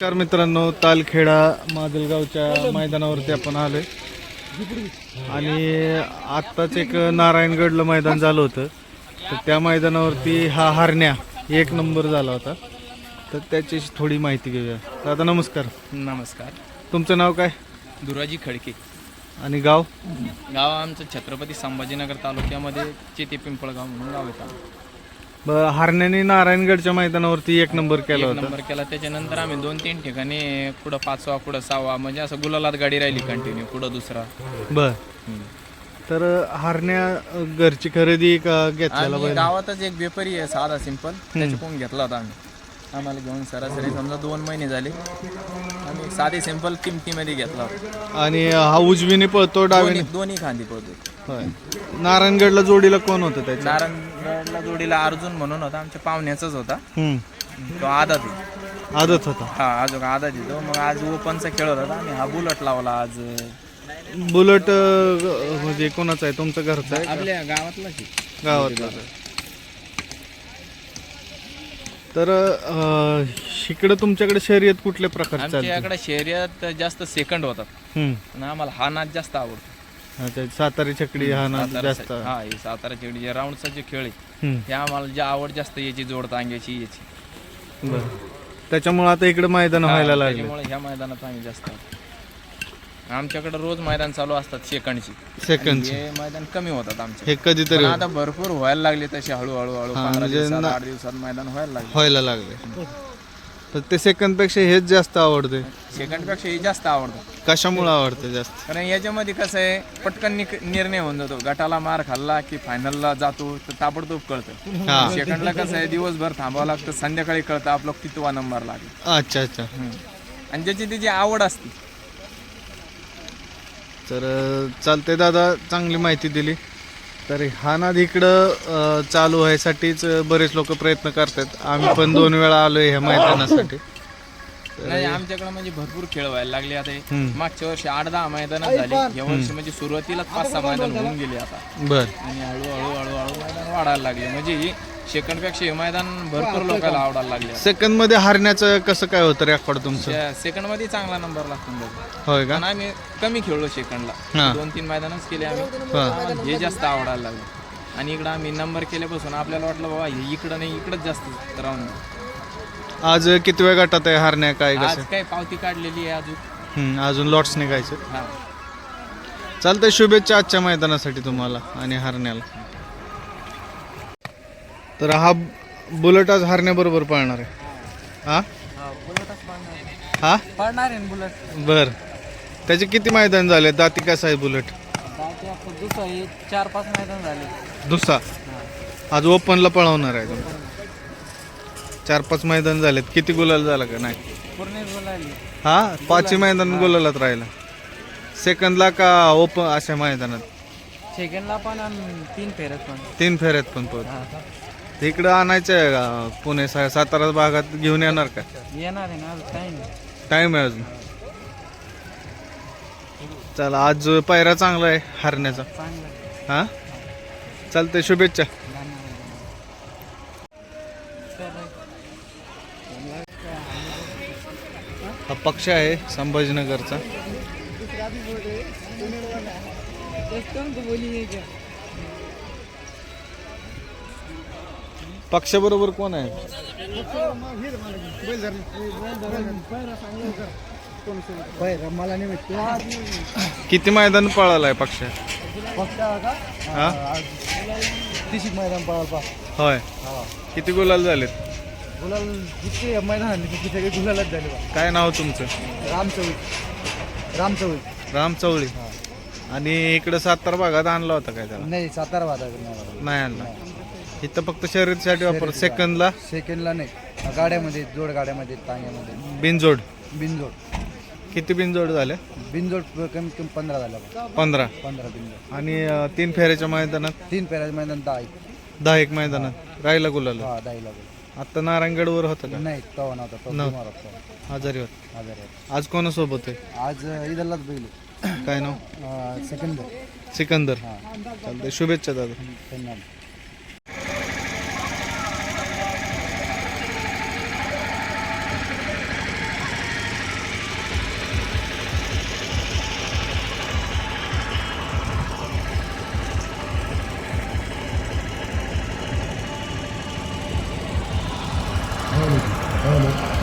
नमस्कार मित्रांनो तालखेडा माजलगावच्या मैदानावरती आपण आलोय. आणि आत्ताच एक नारायणगडला मैदान झालं होतं. तर त्या मैदानावरती हा हरण्या एक नंबर झाला होता. तर त्याची थोडी माहिती घेऊया. दादा नमस्कार. नमस्कार. तुमचं नाव काय? दुराजी खडके. आणि गाव? गाव आमचं छत्रपती संभाजीनगर तालुक्यामध्ये चेते पिंपळगाव म्हणून गाव येतं बरं हरण्याने नारायणगडच्या मैदानावरती एक नंबर केला एक होता. नंबर केला. त्याच्यानंतर आम्ही दोन तीन ठिकाणी कुठं पाचवा कुठं सहावा म्हणजे असं गुलालात गाडी राहिली कंटिन्यू कुठं दुसरा. बर. तर हरण्या घरची खरेदी का घेतलेला गावातच एक व्यापारी आहे साधा सिंपल त्याच्याकडून घेतला होता आम्ही. आम्हाला घेऊन सरासरी समजा दोन महिने झाले. आम्ही साधे सिंपल किमतीमध्ये घेतला होता. आणि हा उजवीने पळतो डावीने? दोन्ही दोन्ही खांदी पडतो होय. नारायणगडला जोडीला कोण होतं त्याच्या? नारायणगडला जोडीला अर्जुन म्हणून होता आमच्या पाहुण्याचाच होता. हम्म. तो आदात आदत होता. हा अजून आधा देतो मग आज ओपनचा खेळ होता आम्ही हा बुलट लावला आज. बुलेट अं, म्हणजे कोणाचा आहे? तुमचं घरचा आहे आपल्या गावातला गावातला तर इकडं तुमच्याकडे शर्यत कुठल्या प्रकारची चालते? आमच्याकडे शर्यत जास्त सेकंड होतात. हम्म. आणि आम्हाला हा नाच जास्त आवडतो. अच्छा, सातारी छकडी हा ना सातारा जास्त. हा हे सातारा चिकडी जे राऊंडचा जे खेळ आहे हम्म. ते आम्हाला जे आवड जास्त याची जोड तांग्याची याची. बरं. त्याच्यामुळे आता इकडे मैदान व्हायला लागले. त्याच्यामुळे ह्या मैदानात आम्ही जास्त आहोत. आमच्याकडे रोज मैदान चालू असतात सेकंडची. सेकंड हे मैदान कमी होतात आमचे. हे कधीतरी पण आता भरपूर व्हायला लागले तसे हळूहळू हळू हा, पंधरा म्हणजे दिवसात ना- आठ दिवसात मैदान व्हायला लागले. व्हायला लागले. तर ते सेकंडपेक्षा हेच जास्त आवडते. सेकंडपेक्षा हे जास्त आवडतं. कशामुळे आवडते जास्त? कारण याच्यामध्ये कसं आहे पटकन निक- निर्णय होऊन जातो. गटाला मार खाल्ला की फायनलला जातो तर ताबडतोब कळतं. हा. सेकंडला कसं आहे दिवसभर थांबावं लागतं संध्याकाळी कळतं आपलं कितवा नंबर लागेल. अच्छा अच्छा. हम्म. आणि ज्याची त्याची आवड असते तर चालते दादा चांगली माहिती दिली. तर हा नाद इकडं चालू व्हायसाठीच बरेच लोक प्रयत्न करतात. आम्ही पण दोन वेळा आलोय ह्या मैदानासाठी. नाही आमच्याकडे म्हणजे भरपूर खेळ व्हायला लागले. आता. मागच्या वर्षी आठ दहा मैदानात झाली. या वर्षी म्हणजे सुरुवातीलाच पाच सहा मैदान होऊन गेले आता. बर. आणि हळूहळू हळूहळू मैदान वाढायला लागले. म्हणजे ही सेकंडपेक्षा हे मैदान भरपूर लोकांना आवडायला लागले. सेकंडमध्ये हारण्याचं कसं काय होतं रेकॉर्ड तुमचं? सेकंडमध्ये चांगला नंबर लागतो त्याचा. होय का? पण आम्ही कमी खेळलो हा. सेकंडला. दोन तीन मैदानच केले आम्ही. हा. आम्हाला हे जास्त आवडायला लागले. आणि इकडं आम्ही नंबर केल्यापासून आपल्याला वाटलं बाबा हे इकडं नाही इकडंच जास्त राहून आज किती वेळ गटात आहे हारण्या? काय आज काय पावती काढलेली आहे अजून. हम्म, अजून लॉट्स निघायचे. हा. चालतंय शुभेच्छा आजच्या मैदानासाठी तुम्हाला आणि हारण्याला. तर हा बुलेट आज हारण्याबरोबर पळणार आहे. हा? हा? पडणार आहे बुलेट बर. त्याचे किती मैदान झाले? दाती कसं आहे बुलेट? दुसरं. चार पाच मैदान झाले दुसरा आज ओपनला पळवणार आहे तुम्ही चार पाच मैदान झालेत. किती गुलाल झाला का? नाही. पूर्ण बोलायली हा? पाचही मैदान गुलालात राहिला. सेकंदला का ओपन अशा मैदानात? सेकंडला पण आणि तीन फेरत पण. तीन फेऱ्यात पण पोहोच इकडं आणायचं आहे का पुणे सा- सातारा भागात घेऊन येणार का? येणार आहे ना टाइम आहे. अजून. चला आज पायरा चांगला आहे हरण्याचा. चांगलं हा? चालतंय शुभेच्छा. हा पक्ष आहे संभाजीनगरचा. पक्षाबरोबर कोण आहे? मला किती मैदान पळालाय पक्ष? फक्त का हा? तिशी मैदान पळाल होय. किती गुलाल झालेत? गुलाल जितके मैदान सगळे गुलालच झाले बा काय नाव तुमचं? राम चौळी राम चौळी राम चवळी. आणि इकडं सातारा भागात आणला होता काय त्याला? नाही सातारा वादा नाही आणला. इथं फक्त शर्यतीसाठी वापर सेकंदला सेकंडला नाही. गाड्यामध्ये जोड गाड्यामध्ये तांग्यामध्ये. बिनजोड. बिनजोड. किती बिनजोड झाले? बिनजोड कमी कमी पंधरा झाला. बा पंधरा. पंधरा बिनजोड. आणि अं, तीन फेऱ्याच्या मैदानात? तीन पेराज मैदान दहा एक. दहा एक मैदानात. राहिला गुलाल? हा दहा लागेल आता नारायणगडवर होतं का? नाही तवा नव्हता. तो. बिमार होता. आजारी होत. आजारी होता. आज कोणासोबत आहे? आज इदरलाच बैल काय नाव? सेकंड सिकंदर. हा. चालतंय. शुभेच्छा दादा. धन्यवाद. I don't know.